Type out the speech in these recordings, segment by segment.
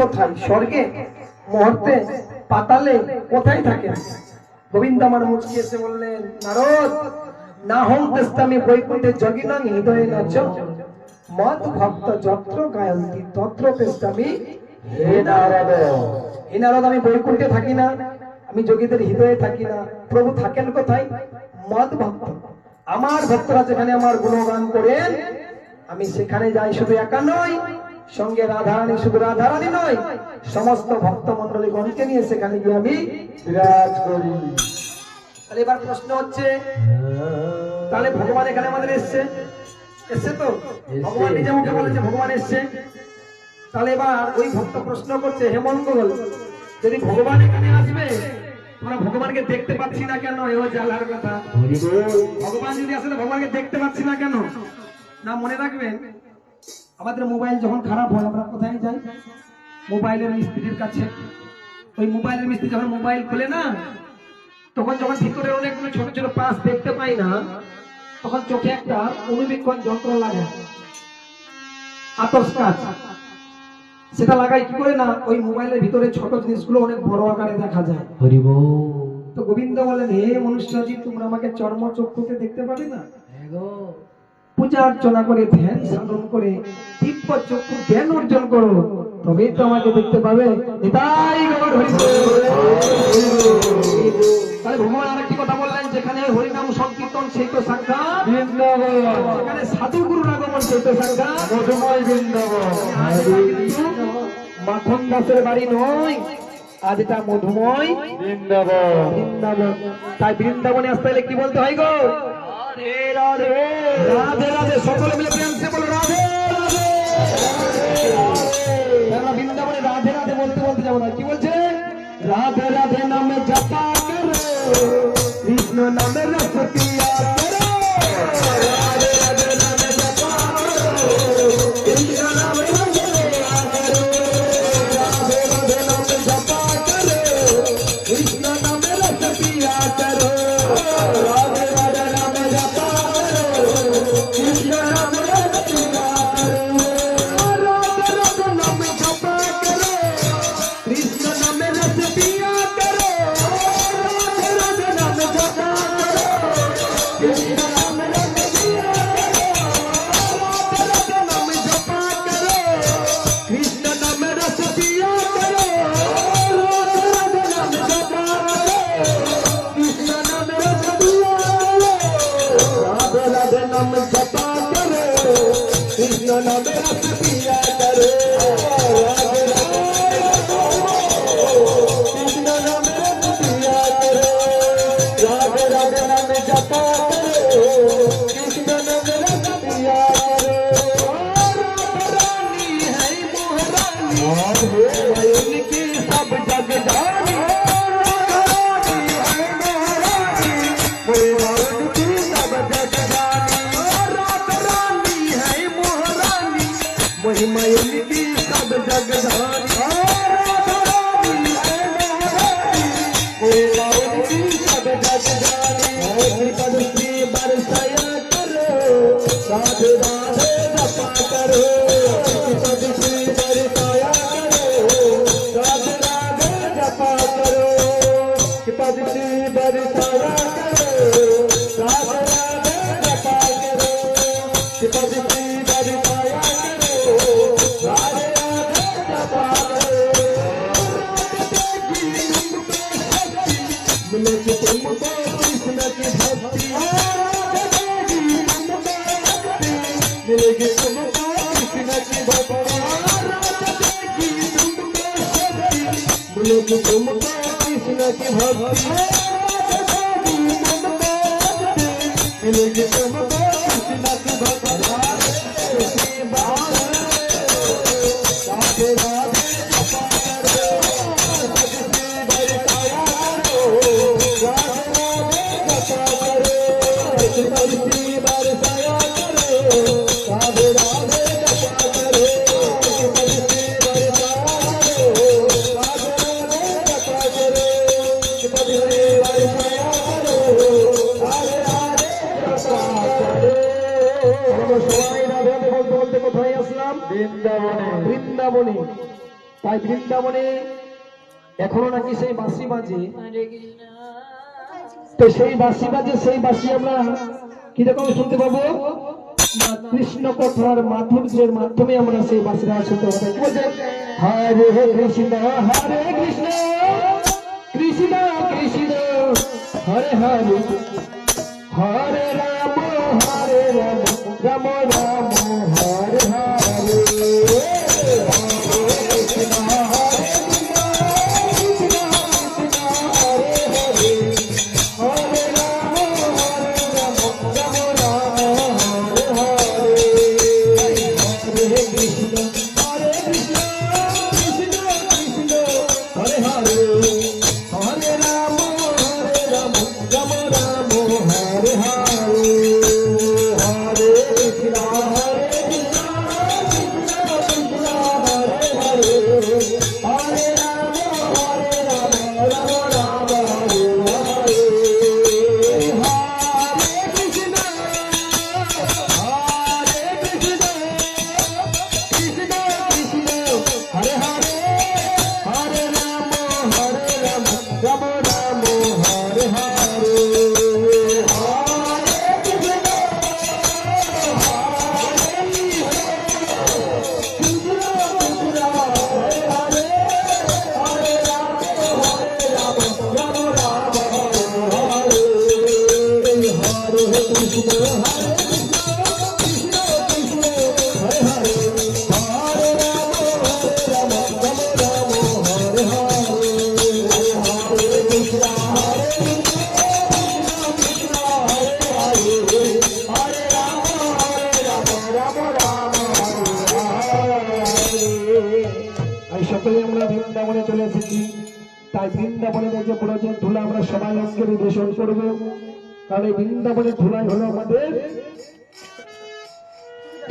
কোথায়? স্বর্গে? মুহূর্তে? পাতালে? কোথায় থাকে? গোবিন্দ আমার মুচকি এসে বললেন, নারদ, না হোম তেস্তামি বৈকুণ্ঠে যোগিনাং হৃদয়ে নাচ। মত ভক্ত যত্র গায়ন্তি, তত্র তেস্তামি হে নারদ। হে নারদ, আমি বৈকুণ্ঠে থাকি না। আমি যোগীদের হৃদয়ে থাকি না। প্রভু থাকেন কোথায়? মত ভক্ত। আমার ভক্তরা যেখানে আমার গুণগান করেন, আমি সেখানে যাই শুধু একা নয় সঙ্গে রাধারানী শুধু রাধারানী নয় সমস্ত ভক্ত মন্ডলী গণকে নিয়ে সেখানে গিয়ে আমি বিরাজ করি। তাহলে এবার প্রশ্ন হচ্ছে তাহলে ভগবান এখানে আমাদের এসছে? এসছে তো? ভগবান নিজে মুখে বলেছে ভগবান এসছে। তাহলে এবার ওই ভক্ত প্রশ্ন করছে হেমঙ্গল যদি ভগবান এখানে আসবে তোমরা ভগবানকে দেখতে পাচ্ছি না কেন? এ জালার কথা। ভগবান যদি আসলে ভগবানকে দেখতে পাচ্ছি না কেন? না মনে রাখবেন আমাদের মোবাইল যখন খারাপ হয় আমরা কোথায় যাই? মোবাইলের মিস্ত্রির কাছে। ওই মোবাইলের মিস্ত্রি যখন মোবাইল খুলে না তখন যখন ভিতরে অনেকগুলো ছোট ছোট পাস দেখতে পাই না তখন চোখে একটা অনুবীক্ষণ যন্ত্র লাগে। আতস কাজ। সেটা লাগাই কি করে না ওই মোবাইলের ভিতরে ছোট জিনিসগুলো অনেক বড় আকারে দেখা যায়। হরিব তো গোবিন্দ বলেন হে মনুষ্যজি তোমরা আমাকে চর্ম চক্ষুতে দেখতে পাবে না? পূজা অর্চনা করে ধ্যান সাধন করে দিব্য চক্ষু জ্ঞান অর্জন করো। তবেই তো আমাকে দেখতে পাবে। তাহলে ভগবান আরেকটি কথা বললেন যেখানে হরিনাম সংকীর্তন সেই তো সাক্ষাৎ। যেখানে সাধু গুরুর আগমন সেই তো সাক্ষাৎ। মধুময় বৃন্দাবন। আজ মাখন দাসের বাড়ি নয় আজ এটা মধুময় বৃন্দাবন। বৃন্দাবন। তাই বৃন্দাবনে আসতে হলে কি বলতে হয় গো? রাধে রাধে। সকলে রাধে বলতে বলতে কি বলছে? নামে কৃষ্ণ নামে রস कृष्ण नगर करो कृष्ण नगर कृष्ण Oh. কি তুমকে কৃষ্ণ কি ভক্তি বৃন্দাবনে। বৃন্দাবনে। তাই বৃন্দাবনে এখনও নাকি সেই বাঁশি বাজে। তো সেই বাঁশি বাজে, সেই বাঁশি আমরা কীরকম শুনতে পাবো? কৃষ্ণ কথার মাধুর্যের মাধ্যমে আমরা সেই বাঁশিটা শুনতে পাবো। কি বলছে? হরে কৃষ্ণ হরে কৃষ্ণ কৃষ্ণ কৃষ্ণ, হরে হরে। হরে রাম হরে রাম রাম রাম। সবাই অঙ্গের দূষণ করব। কারণ এই বৃন্দাবনের ধুলাই হলো আমাদের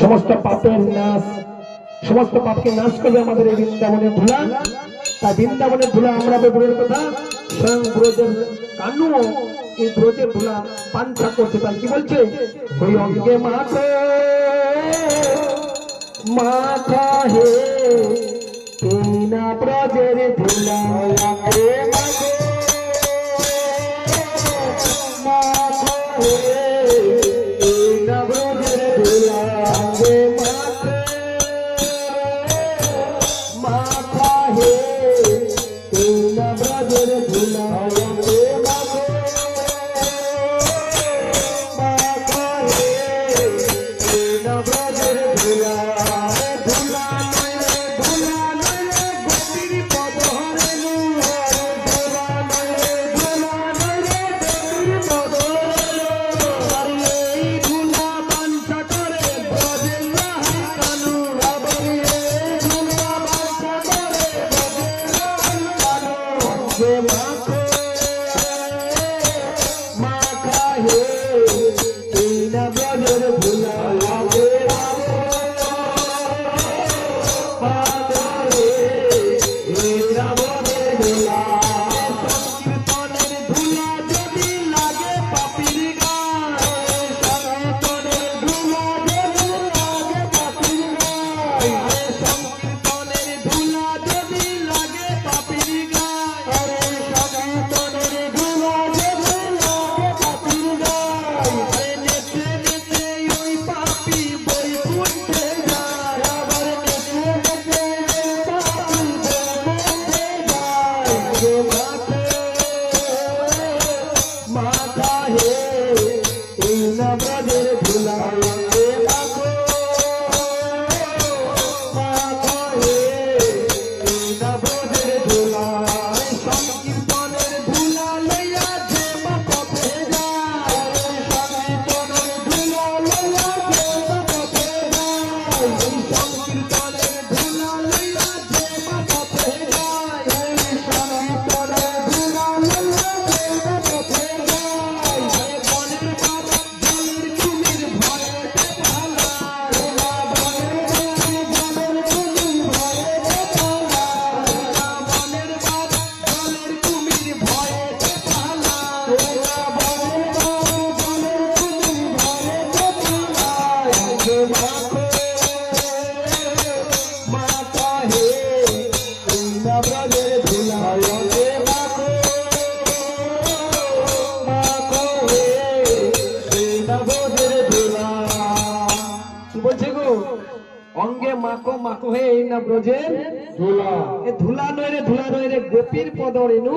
সমস্ত পাপের নাশ। সমস্ত পাপকে নাশ করবে আমাদের এই বৃন্দাবনের ধুলা। তাই বৃন্দাবনের ধুলা আমরা দূরের কথা। স্বয়ং ব্রজের কানুও এই ব্রজের ধুলা পাঞ্চা করছে। তাই কি বলছে? ওই অঙ্গে মাথা মাথা হে তুইনা ব্রজের ধুলা। মাকো মাকো হে এই না ব্রজের ধুলা। এ ধুলা নয় রে ধুলা নয় রে গোপীর পদ রেণু